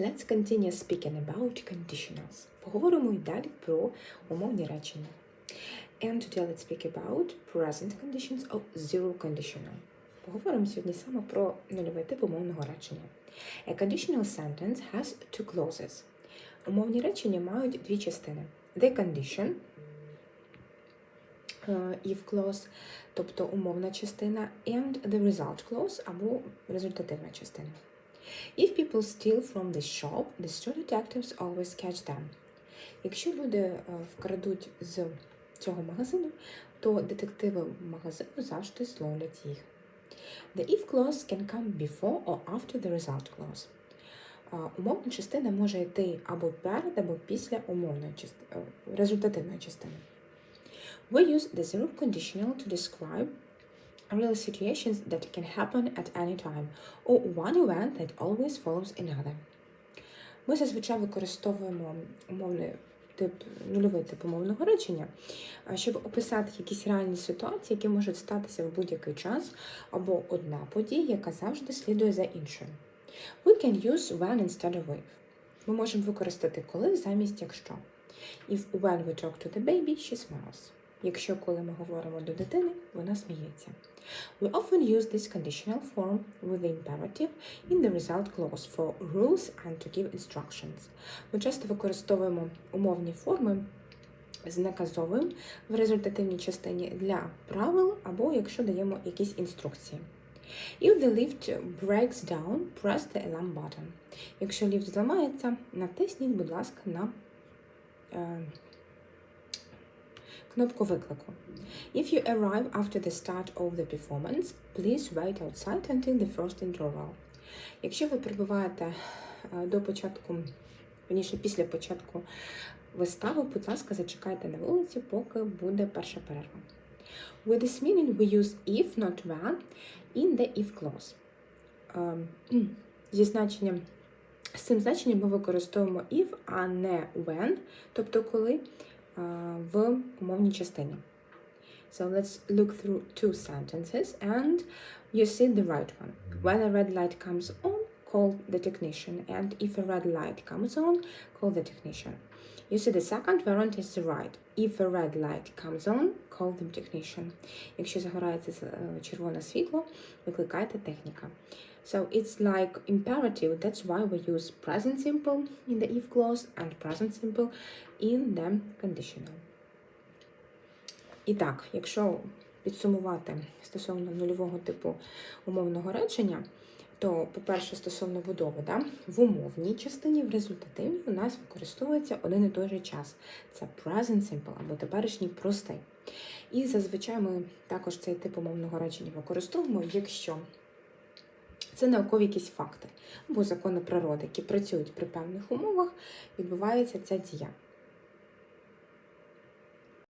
Let's continue speaking about conditionals. Поговоримо і далі про умовні речення. And today let's speak about present conditions of zero conditional. Поговоримо сьогодні саме про нульовий тип умовного речення. A conditional sentence has two clauses. Умовні речення мають дві частини. The condition е, if clause, тобто умовна частина, and the result clause або результативна частина. If people steal from this shop, the store detectives always catch them. Якщо люди е, вкрадуть з цього магазину, то детективи магазину завжди зловлять їх. The if clause can come before or after the result clause. Умовна частина може йти або перед, або після умовної частини, результативної частини. We use the zero conditional to describe real situations that can happen at any time, or one event that always follows another. Ми зазвичай використовуємо умовний тип, нульовий тип умовного речення, щоб описати якісь реальні ситуації, які можуть статися в будь-який час, або одна подія, яка завжди слідує за іншою. We can use when instead of if. Ми можемо використати коли замість якщо. If when we talk to the baby, she smiles. Якщо коли ми говоримо до дитини, вона сміється. We often use this conditional form with the imperative in the result clause for rules and to give instructions. Ми часто використовуємо умовні форми з наказовим в результативній частині для правил або якщо даємо якісь інструкції. If the lift breaks down, press the alarm button. Якщо ліфт зламається, натисніть, будь ласка, на е, кнопку виклику. If you arrive after the start of the performance, please wait outside until the first interval. Якщо ви прибуваєте е, до початку, верніше після початку вистави, будь ласка, зачекайте на вулиці, поки буде перша перерва. With this meaning we use if, not when, in the if clause. Ем, Зі значенням, з цим значенням ми використовуємо if, а не when, тобто коли в умовній частині. So let's look through two sentences and you see the right one. When a red light comes on, call the technician. And if a red light comes on, call the technician. You see the second variant is right. If a red light comes on, call the technician. Якщо загорається е, червоне світло, викликайте техніка. So it's like imperative, that's why we use present simple in the if clause and present simple in the conditional. І так, якщо підсумувати стосовно нульового типу умовного речення, то, по-перше, стосовно будови, да, в умовній частині, в результативній у нас використовується один і той же час. Це present simple або теперішній простий. І зазвичай ми також цей тип умовного речення використовуємо, якщо це наукові якісь факти або закони природи, які працюють при певних умовах, відбувається ця дія.